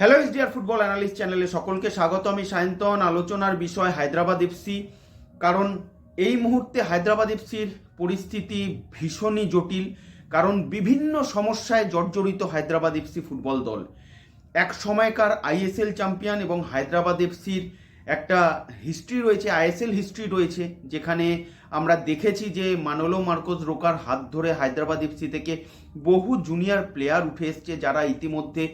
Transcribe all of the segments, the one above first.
Hello dear football analyst চ্যানেলে সকলকে স্বাগত। আমি সায়ন্তন। আলোচনার বিষয় হায়দ্রাবাদ এফসি কারণ এই মুহূর্তে হায়দ্রাবাদ এফসির পরিস্থিতি ভীষণই জটিল, কারণ বিভিন্ন সমস্যায় জর্জরিত হায়দ্রাবাদ এফসি ফুটবল দল। এক সময়কার আইএসএল চ্যাম্পিয়ন এবং হায়দ্রাবাদ এফসির একটা হিস্ট্রি রয়েছে আইএসএল হিস্ট্রি রয়েছে, যেখানে আমরা দেখেছি যে মানলো মার্কোস রোকার হাত ধরে হায়দ্রাবাদ এফসি থেকে বহু জুনিয়র প্লেয়ার উঠে এসছে, যারা ইতিমধ্যে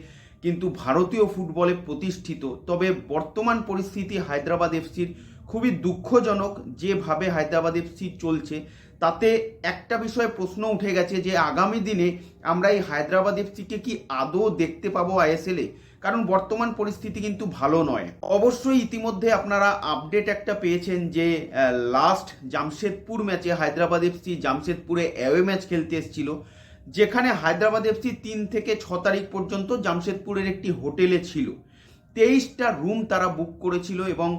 কিন্তু ভারতীয় ফুটবলে প্রতিষ্ঠিত। তবে বর্তমান পরিস্থিতি হায়দ্রাবাদ এফসির খুবই দুঃখজনক। যেভাবে হায়দ্রাবাদ এফসি চলছে, তাতে একটা বিষয়ে প্রশ্ন উঠে গেছে যে, আগামী দিনে আমরা এই হায়দ্রাবাদ এফসিকে কি আদৌ দেখতে পাবো আইএসএলে কারণ বর্তমান পরিস্থিতি কিন্তু ভালো নয়। অবশ্যই ইতিমধ্যে আপনারা আপডেট একটা পেয়েছেন যে লাস্ট জামশেদপুর ম্যাচে হায়দ্রাবাদ এফসি জামশেদপুরে অ্যাওয়ে ম্যাচ খেলতে এসেছিল। যেখানে হায়দ্রাবাদ এফসি তিন থেকে ছ তারিখ পর্যন্ত জামশেদপুরের একটি হোটেলে ছিল। তেইশটা রুম তারা বুক করেছিল এবং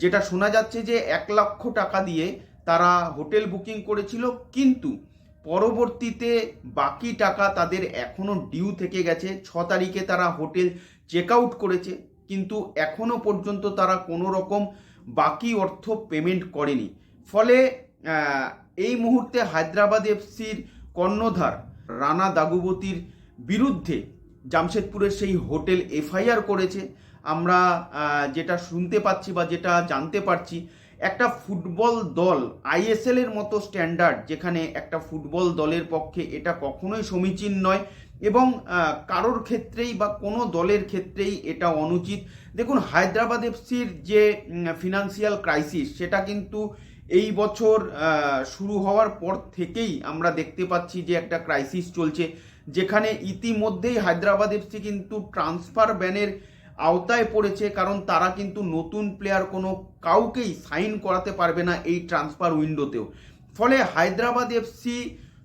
যেটা শোনা যাচ্ছে যে এক লক্ষ টাকা দিয়ে তারা হোটেল বুকিং করেছিল, কিন্তু পরবর্তীতে বাকি টাকা তাদের এখনও ডিউ থেকে গেছে। ছ তারিখে তারা হোটেল চেক আউট করেছে, কিন্তু এখনও পর্যন্ত তারা কোনো রকম বাকি অর্থ পেমেন্ট করেনি। ফলে এই মুহূর্তে হায়দ্রাবাদ এফসির কর্ণধার রানা দাগুবতির বিরুদ্ধে জামশেদপুরের সেই হোটেল এফআইআর করেছে। আমরা যেটা শুনতে পাচ্ছি বা যেটা জানতে পারছি, একটা ফুটবল দল আইএসএল এর মতো স্ট্যান্ডার্ড, যেখানে একটা ফুটবল দলের পক্ষে এটা কখনোই সমীচীন নয় এবং কারোর ক্ষেত্রেই বা কোনো দলের ক্ষেত্রেই এটা অনুচিত। দেখুন, হায়দ্রাবাদ এফসির যে ফিনান্সিয়াল ক্রাইসিস সেটা কিন্তু এই বছর শুরু হওয়ার পর থেকেই আমরা দেখতে পাচ্ছি যে একটা ক্রাইসিস চলছে, যেখানে ইতিমধ্যেই হায়দ্রাবাদ এফসি কিন্তু ট্রান্সফার ব্যানের আওতায় পড়েছে, কারণ তারা কিন্তু নতুন প্লেয়ার কোনো কাউকেই সাইন করাতে পারবে না এই ট্রান্সফার উইন্ডোতেও ফলে হায়দ্রাবাদ এফসি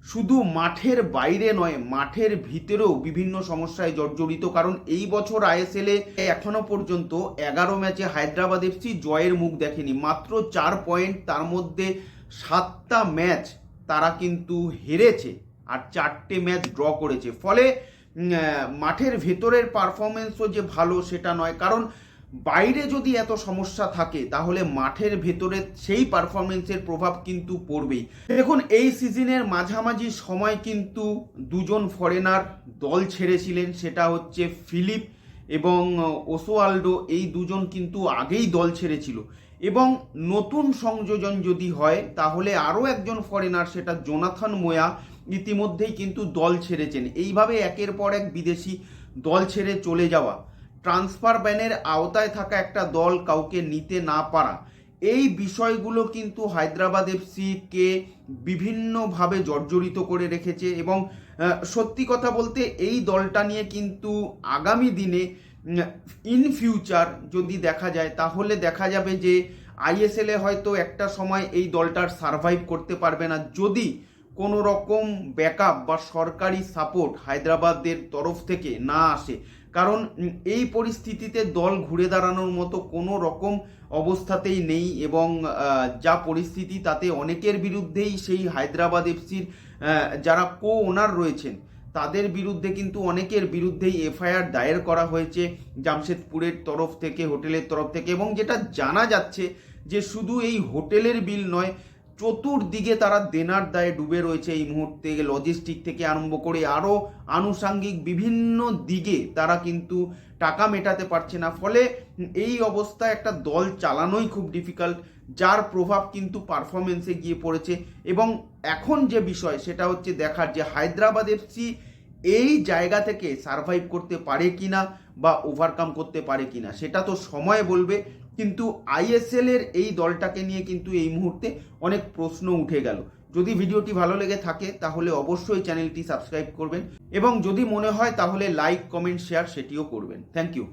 শুধু মাঠের বাইরে নয়, মাঠের ভিতরেও বিভিন্ন সমস্যায় জর্জরিত। কারণ এই বছর আইএসএল এখনও পর্যন্ত এগারো ম্যাচে হায়দ্রাবাদ এফসি জয়ের মুখ দেখেনি। মাত্র চার পয়েন্ট তার মধ্যে সাতটা ম্যাচ তারা কিন্তু হেরেছে আর চারটে ম্যাচ ড্র করেছে। ফলে মাঠের ভেতরের পারফরমেন্সও যে ভালো সেটা নয়। কারণ বাইরে যদি এত সমস্যা থাকে, তাহলে মাঠের ভেতরে সেই পারফরমেন্সের প্রভাব কিন্তু পড়বেই। দেখুন, এই সিজনের মাঝামাঝি সময় কিন্তু দুজন ফরেনার দল ছেড়েছিলেন, সেটা হচ্ছে ফিলিপ এবং ওসোয়াল্ডো। এই দুজন কিন্তু আগেই দল ছেড়েছিল। এবং নতুন সংযোজন যদি হয়, তাহলে আরও একজন ফরেনার সেটা জোনাথন মোয়া, ইতিমধ্যেই কিন্তু দল ছেড়েছেন। এইভাবে একের পর এক বিদেশি দল ছেড়ে চলে যাওয়া। ট্রান্সফার ব্যানের আওতায় থাকা একটা দল কাউকে নিতে না পারা। এই বিষয়গুলো কিন্তু হায়দ্রাবাদ এফসিকে বিভিন্নভাবে জর্জরিত করে রেখেছে এবং সত্যি কথা বলতে এই দলটা নিয়ে কিন্তু আগামী দিনে ইন ফিউচার যদি দেখা যায়, তাহলে দেখা যাবে যে আইএসএলে হয়তো একটা সময় এই দলটার সারভাইভ করতে পারবে না। যদি কোনো রকম ব্যাকআপ বা সরকারি সাপোর্ট হায়দ্রাবাদের তরফ থেকে না আসে কারণ এই পরিস্থিতিতে দল ঘুরে দাঁড়ানোর মতো কোনো রকম অবস্থাতেই নেই এবং যা পরিস্থিতি তাতে অনেকের বিরুদ্ধেই সেই হায়দ্রাবাদ এফসির যারা কো ওনার রয়েছেন, তাদের বিরুদ্ধে কিন্তু অনেকের বিরুদ্ধেই এফআইআর দায়ের করা হয়েছে জামশেদপুরের তরফ থেকে, হোটেলের তরফ থেকে এবং যেটা জানা যাচ্ছে যে শুধু এই হোটেলের বিল নয় চতুর্দিকে তারা দেনার দায়ে ডুবে রয়েছে এই মুহূর্তে। লজিস্টিক থেকে আরম্ভ করে আরও আনুষাঙ্গিক বিভিন্ন দিকে তারা কিন্তু টাকা মেটাতে পারছে না। ফলে এই অবস্থায় একটা দল চালানোই খুব ডিফিকাল্ট যার প্রভাব কিন্তু পারফরমেন্সে গিয়ে পড়েছে। এবং এখন যে বিষয়, সেটা হচ্ছে দেখার যে হায়দ্রাবাদ এফসি এই জায়গা থেকে সারভাইভ করতে পারে কি না বা ওভারকাম করতে পারে কি না সেটা তো সময় বলবে। কিন্তু আইএসএলের এই দলটাকে নিয়ে কিন্তু এই মুহূর্তে অনেক প্রশ্ন উঠে গেল। যদি ভিডিওটি ভালো লেগে থাকে, তাহলে অবশ্যই চ্যানেলটি সাবস্ক্রাইব করবেন। এবং যদি মনে হয়, তাহলে লাইক কমেন্ট শেয়ার সেটিও করবেন। Thank you